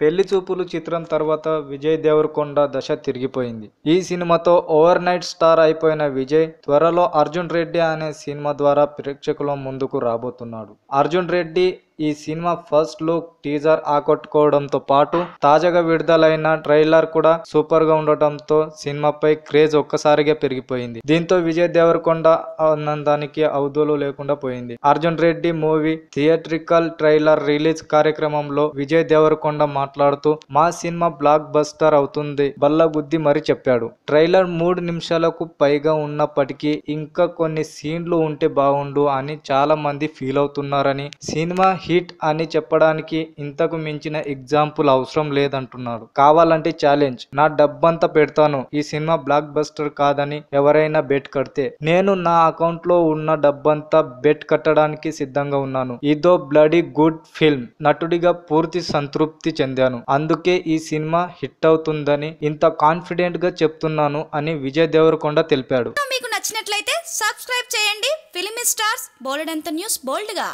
పెళ్ళి చూపులు చిత్రం తర్వాత విజయ్ దేవరకొండ దశ తిరిగిపోయింది. ఈ సినిమాతో ఓవర్ నైట్ స్టార్ అయిపోయిన విజయ్ త్వరలో అర్జున్ రెడ్డి అనే సినిమా ద్వారా ప్రేక్షకుల ముందుకు రాబోతున్నాడు. అర్జున్ రెడ్డి ఈ సినిమా ఫస్ట్ లుక్ టీజర్ ఆకట్టుకోవడంతో పాటు తాజాగా విడుదలైన ట్రైలర్ కూడా సూపర్గా ఉండటంతో సినిమాపై క్రేజ్ ఒక్కసారిగా పెరిగిపోయింది. దీంతో విజయ్ దేవరకొండ ఆనందానికి అవధులు లేకుండా పోయింది. Arjun Reddy movie theatrical trailer release కార్యక్రమంలో విజయ్ దేవరకొండ మాట్లాడుతూ మా సినిమా బ్లాక్ బస్టర్ అవుతుంది బల్లగుద్ది మరి చెప్పాడు. ట్రైలర్ మూడు నిమిషాలకు పైగా ఉన్నప్పటికీ ఇంకా కొన్ని సీన్లు ఉంటే బాగుండు అని చాలా మంది ఫీల్ అవుతున్నారని సినిమా హిట్ అని చెప్పడానికి ఇంతకు మించిన ఎగ్జాంపుల్ అవసరం లేదంటున్నాడు. కావాలంటే ఛాలెంజ్. నా డబ్బంతా పెడతాను. ఈ సినిమా బ్లాక్ బస్టర్ కాదని ఎవరైనా బెట్ కడితే. నేను నా అకౌంట్లో ఉన్న డబ్బంతా బెట్ కట్టడానికి సిద్ధంగా ఉన్నాను. ఇదో బ్లడీ గుడ్ ఫిల్మ్. నటుడిగా పూర్తి సంతృప్తి చెందాను. అందుకే ఈ సినిమా హిట్ అవుతుందని ఇంత కాన్ఫిడెంట్గా చెప్తున్నాను అని విజయ్ దేవరకొండ తెలిపాడు. మీకు నచ్చినట్లయితే సబ్స్క్రైబ్ చేయండి. ఫిలిం స్టార్స్ బోలెడంత న్యూస్ బోల్డ్గా.